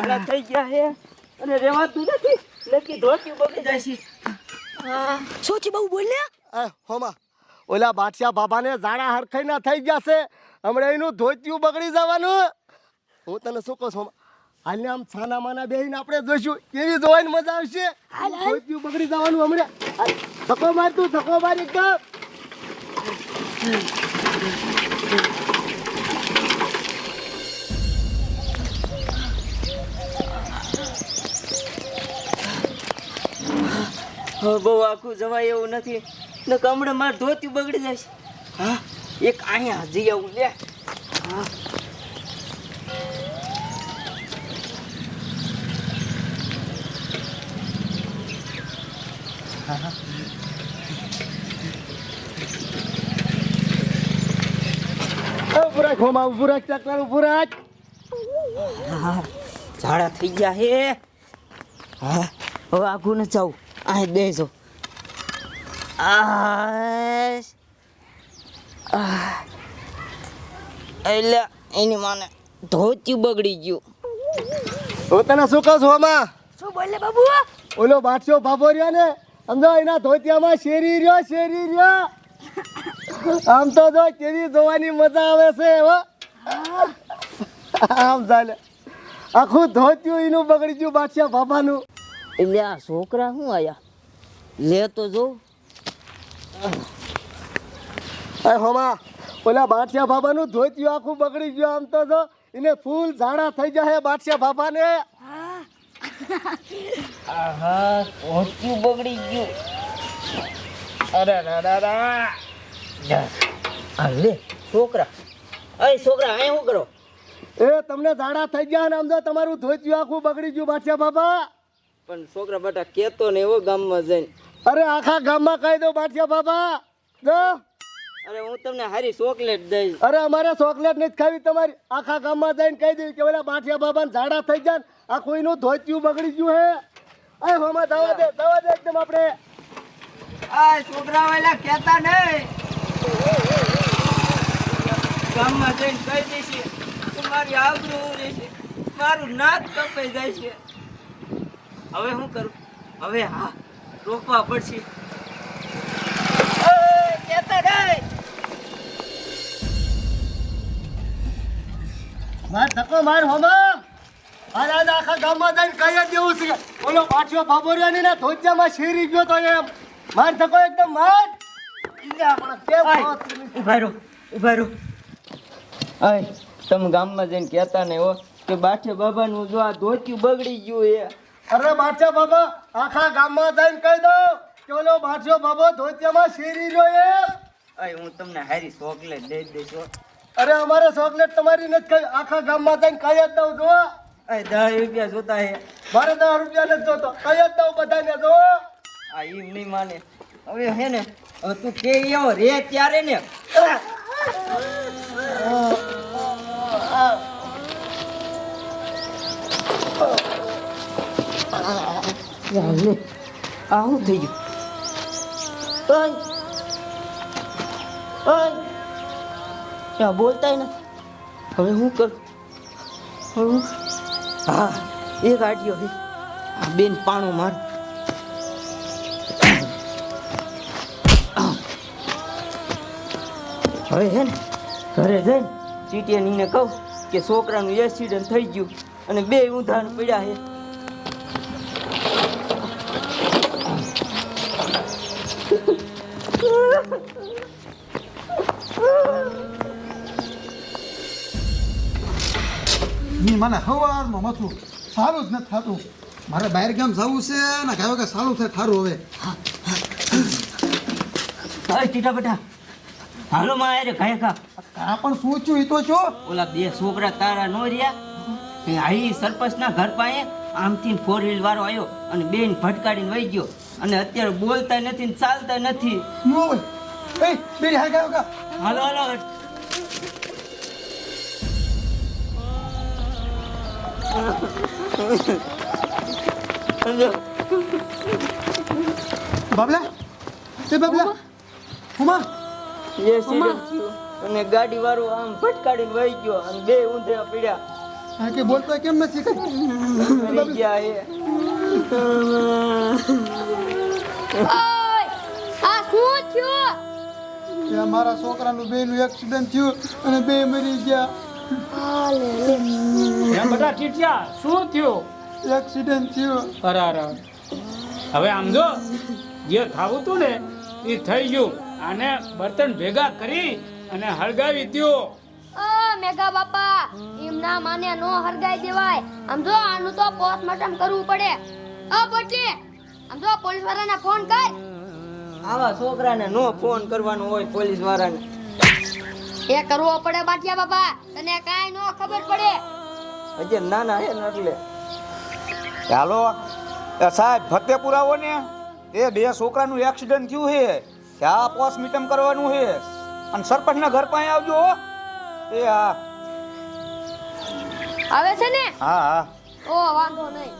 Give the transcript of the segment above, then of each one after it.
ઝાડા થઈ ગયા હે અને રેવાતું નથી. નક્કી ધોતી બગડી જાય છે. સોચી બહુ બોલ્યા એ હોમા ઓલા બાદશાહ બાબાને ઝાડા હરખાઈ ના થઈ ગયા છે. હમણાં એનું ધોતિયું બગડી જવાનું. હું તને શું કહું છું? હાલને આમ છાના માના બેહીને આપણે જોઈશું કેવી જોવાની મજા આવશે? ધોતિયું બગડી જવાનું હમણાં. ધક્કો માર તું ધક્કો માર એકદમ. બહુ આખું જવાય એવું નથી. ને કમડે માર ધોતી બગડી જાય હા એક અહીંયા જઈ આવું લે. હા. ઉભું રાખ હોમા ઉભું રાખ ચકલા ઉભું હા ઝાડા થઈ ગયા હે. હા હવે આઘું ન જાઉં. અહીં બેસો આ એટલે એની માને ધોત્યું બગડી ગયું. હું તને શું કહું છું આમાં શું બોલે બાબુ? ઓલો બાટશો ભાભો રહ્યો ને સમજો એના ધોતિયામાં શેરી રહ્યો શેરી રહ્યો. આમ તો જો કેવી જોવાની મજા આવે છે હો. આમ ચાલે. આખું ધોત્યું એનું બગડી ગયું બાદશાહ બાબાનું એટલે આ છોકરા શું આયા? લે તો જો. એ હોમા ઓલા બાઠિયા બાબાનું ધોતિયું આખું બગડી ગયું આમ તો જો. એને ફૂલ ઝાડા થઈ જાય બાદશાહ બાબાને. આહા ધોતિયું બગડી ગયું. અરે રાડા લે છોકરા. અરે છોકરા અહીં શું કરો? એ તમને ઝાડા થઈ ગયા ને આમ તો તમારું ધોતિયું આખું બગડી ગયું બાઠિયા બાબા. પણ છોકરા બેટા કેતો ને એવો ગામમાં જઈને. અરે આખા ગામમાં કહી દો બાટિયા બાબા. જો. અરે હું તમને હારી ચોકલેટ દઈશ. અરે અમારે ચોકલેટ નથી ખાવી તમારી. આખા ગામમાં જઈને કહી દઉં કે ઓલા બાઠિયા બાબાને ઝાડા થઈ જાય આ કોઈનું ધોતિયું બગડી ગયું હે. અરે હોમાં દવા દે દવા દે એકદમ આપણે. આ છોકરા વાલા કહેતા નહીં. ગામમાં જઈને કહી દઈશ મારી આબરૂ રહેશે મારું નાક કપાઈ જાય છે. હવે શું કરું? હવે હા રોકવા પડશે. માર ધક્કો માર હોમો. અરે આખા ગામમાં જઈને કહી દેવું છે. ઓલો પાછો રહ્યો ને એના શેરી ગયો તો એમ. માર ધક્કો એકદમ માર. ઉભારો ઉભારો અય તમે ગામમાં જઈને કહેતા નહીં હો કે બાઠે બાબાનું જો આ ધોતિયું બગડી ગયું એ. અરે બાદશાહ બાબા આખા ગામમાં જઈને કહી દો કે ઓલો બાદશાહ બાબો ધોતિયામાં શેરી રહ્યો એમ હું તમને હારી ચોકલેટ દઈ દઈશ. અરે અમારે ચોકલેટ તમારી નથી ખાઈ. આખા ગામમાં જઈને કહી જ દઉં જો અય દસ રૂપિયા જોતા હે. મારે દસ રૂપિયા નથી જોતો. કહી જ દઉં બધાને જો આ એમ નહીં માને. હવે હે ને તું કે એવો રે ત્યારે ને. લે આ શું થઈ ગયું ઓય ઓય ત્યાં બોલતાય નથી હવે શું કરું હવે હું હા એ આટ્યો હે આ બેન પાણું મારું હવે હે ને ઘરે જઈને ચીટિયાનીને કહું કે છોકરાનું એક્સિડન્ટ થઈ ગયું અને બે ઊંધાણ પડ્યા છે મને સવારમાં મથું સારું જ નથી થતું. મારે બહાર ગામ જવું છે ને કહેવાય કે સારું થાય થારું હવે. હવે ટીટા બેટા. હાલો માં અરે ખાય કા આ પણ સોચ્યું એ તો છો? ઓલા બે છોકરા તારા નો રહ્યા? એ આઈ સરપંચના ઘર પાસે આમથી ફોર વ્હીલ વાળો આવ્યો અને બેન ભટકાડીને વહી ગયો. અને અત્યારે બોલતા નથી ને ચાલતા નથી. નો એ બેરી હાય કા હાલો હાલો. બાબલા એ બાબલા હુમા એક્સિડન્ટ થયું અને ગાડી વાળો આમ ફટકાડીને વહી ગયો અને બે ઊંધા પડ્યા. આ કે બોલતો કેમ નથી મરી ગયા હે. ઓય આ શું થયું? એ મારા છોકરાનું બેનું એક્સિડન્ટ થયું અને બે મરી ગયા. એમ બધા ટીટિયા શું થયું? એક્સિડન્ટ થયો. અરે હવે આમ જો જે થવું હતું ને એ થઈ ગયું. આને બર્તન ભેગા કરી અને હળગાવી દો ઓ મેઘા બાપા એમ ના માને નો હરગાઈ દેવાય. આમ જો આનું તો પોસ્ટમોર્ટમ કરવું પડે. અ પોટી આમ જો પોલીસ વાળાને ફોન કર. આવા છોકરાને નો ફોન કરવાનો હોય પોલીસ વાળાને. એ કરવો પડે બાટિયા બાપા. તને કાઈ નો ખબર પડે. હજી નાના હે ને એટલે. હાલો સાહેબ ફતે પુરાવો ને. એ બે છોકરાનું એક્સિડન્ટ થયું છે ત્યાં પોસ્ટમોર્ટમ કરવાનું છે અને સરપંચના ઘર પાસે આવજો. એ હા. આવે છે ને? હા હા. ઓ વાંધો નહીં.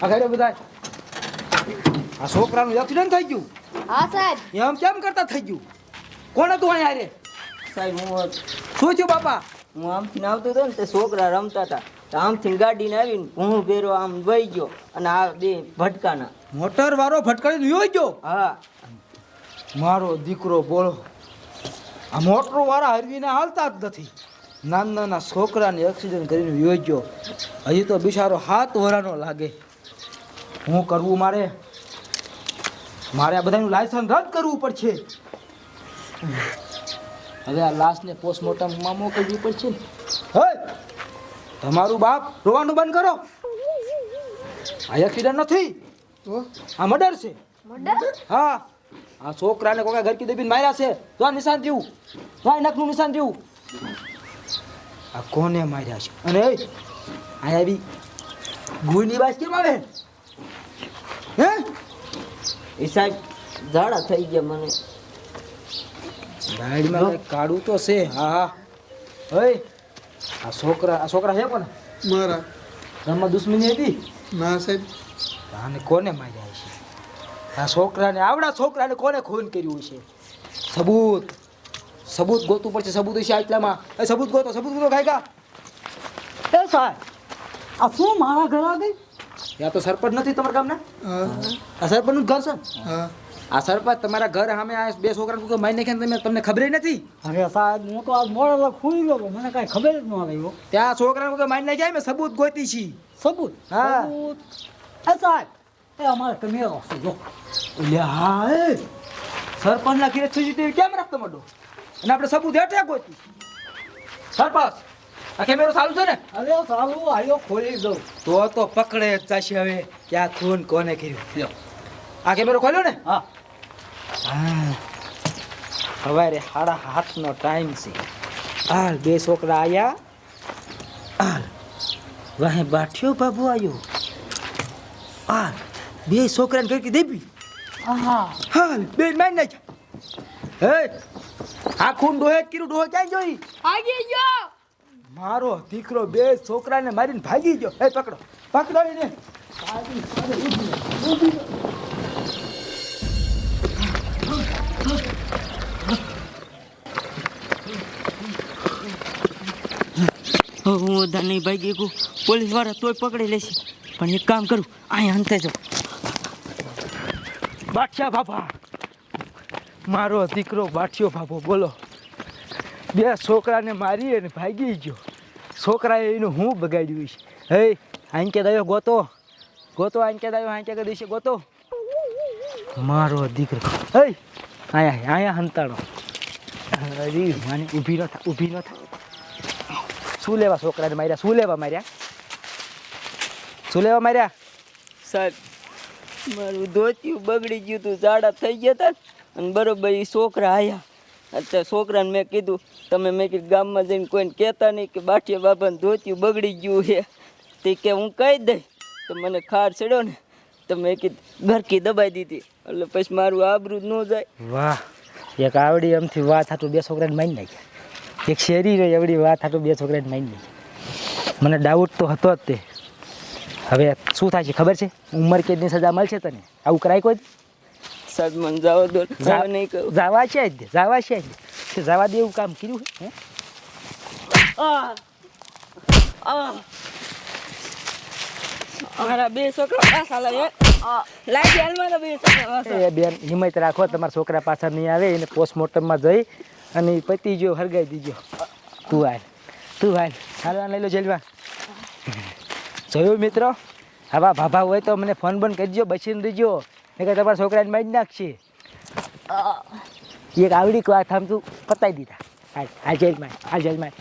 સાહેબ બધાય. બધા આ છોકરાનું એક્સિડન્ટ થઈ ગયું. હા સાહેબ. એમ કેમ કરતા થઈ ગયું? કોણ હતું અહીંયા રે સાહેબ હું શું થયું બાપા? હું આમથી આવતો હતો ને તે છોકરા રમતા હતા. તો આમથી ગાડીને આવીને હું ભેરો આમ વહી ગયો. અને આ બે ભટકાના. મોટર વાળો ભટકાઈ ગયો ગયો? હા. મારો દીકરો બોલો. આ મોટર વાળા હરવીને હાલતા જ નથી. નાના નાના છોકરાને એક્સિડન્ટ કરીને યોજ્યો હજી તો બિચારો હાથ વરાનો લાગે. શું કરવું મારે? મારે આ બધાનું લાયસન્સ રદ કરવું પડશે. હવે આ લાશને પોસ્ટમોર્ટમમાં મોકલવી પડશે. ને હે? તમારું બાપ રોવાનું બંધ કરો. આ એક્સિડન્ટ નથી. આ મર્ડર છે. મર્ડર હા. આ છોકરાને કોકા ઘર કી દબીને માર્યા છે. તો આ નિશાન જેવું તો આ નખનું નિશાન જેવું આ કોને માર્યા છે? અને એ આ આવી ગુની બાજ કેમ આવે? હે? એ સાહેબ ઝાડા થઈ ગયા મને. ગાડીમાં કંઈક કાઢું તો છે. હા હા. ઓય આ છોકરા આ છોકરા છે કોને મારા. ઘરમાં દુશ્મની હતી ના સાહેબ. આને કોને માર્યા છે આ છોકરાને આવડા છોકરાને કોને ખૂન કર્યું છે સબૂત. સબૂત ગોતું પડશે સબૂત છે આટલામાં. એ સબૂત ગોતો સબૂત ગોતો ગાયકા. એ સાહેબ આ શું મારા ઘર આગળ યા તો સરપંચ નથી તમારા ગામના? આ સરપંચનું ઘર છે? આ સરપંચ તમારા ઘર સામે આ બે છોકરા કોઈ મારી નાખ્યા તમે તમને ખબર નથી? અરે સાહેબ હું તો આજ મોડે લગ ખુલી ગયો મને કાંઈ ખબર જ ન આવી ત્યાં છોકરા કોઈ મારી નાખ્યા મેં સબૂત ગોતી છી. સબૂત? હા. એ સાહેબ એ અમારે તમે આવશો જો. એટલે હા એ. સરપંચના ઘરે સીસીટીવી કેમ રાખતો મોટો અને આપણે સબૂત હેઠે ગોતી સરપંચ કેમેરો ચાલુ છે ને? અરે સારું આયો ખોલી દઉં. તો તો પકડે જ જશે હવે કે આ ખૂન કોને કર્યું? લ્યો. આ કેમેરો ખોલ્યો ને? હા. હા. સવારે સાડા હાથનો ટાઈમ છે. હાલ બે છોકરા આયા. હાલ. વાહે બાઠિયો બાબુ આવ્યો હાલ. બે છોકરાને કઈ દેવી હા હાલ બે મારી નાખ્યા. હે? આ ખૂન ડોહે કીરું કર્યું ડોહે ક્યાં જોઈ? ભાગી ગયો. મારો દીકરો બે છોકરાને મારીને ભાગી ગયો. એ પકડો. પકડો એને. હું વધારે નહીં ભાગી ગયું પોલીસવાળા તોય પકડી લેશે. પણ એક કામ કરું અહીંયા અંતે જો બાઠિયા બાપા મારો દીકરો બાઠિયો બાપો બોલો. બે છોકરાને મારી અને ભાગી ગયો. છોકરાએ એનું હું બગાડ્યું છે? હે આંકે દયો ગોતો. ગોતો આંકે દયો આંકે દિવસે ગોતો. મારો દીકરો. હે, આયા આયા હંતાડો. અરે, માને ઊભી ન થા, ઊભી ન થા. શું લેવા છોકરાને માર્યા? શું લેવા માર્યા? શું લેવા માર્યા? સાહેબ, મારું ધોતિયું બગડી ગયું તું, ઝાડા થઈ ગયા હતા અને બરોબર એ છોકરા આવ્યા અત્યારે છોકરાને મેં કીધું, તમે મેં કીધું, ગામમાં જઈને કોઈને કહેતા નહીં કે બાઠીએ બાબાને ધોતિયું બગડી ગયું છે. તે કે, હું કહી દઈ. તો મને ખાર ચડ્યો ને, તો મેં કીધું ઘરકી દબાઈ દીધી. એટલે પછી મારું આબરું ન જાય. વાહ, એક આવડી એમથી વાત હાટું બે છોકરાને મારી નાખ્યા એક શેરી રહી આવડી વાત હાટું બે છોકરાને મારી નાખ્યા મને ડાઉટ તો હતો જ તે. હવે શું થાય છે ખબર છે? ઉંમર કેદની સજા મળશે તને? આવું કરાય કોઈ? દી? સાહેબ મને જવા દો ને. નહીં કહું જવા છે જ જવા છે જ. જવા દે એવું કામ કર્યું હે? બે છોકરા પાછા બેન હિંમત રાખો તમારા છોકરા પાછા નહીં આવે એને પોસ્ટમોર્ટમમાં જઈ અને પતિ જો હરગાઈ દીજો. તું હાલ તું હાલ. હાલવા લઈ લો જેલમાં. જોયું મિત્રો? આવા ભાભા હોય તો મને ફોન બંધ કરજો બચીને રહીજો. નહીં તમારા છોકરાને મારી નાખશે. એક આવડી વાત આમ તું પતાવી દીધા. હાલ હાલ જેલમાં હાલ જેલમાં.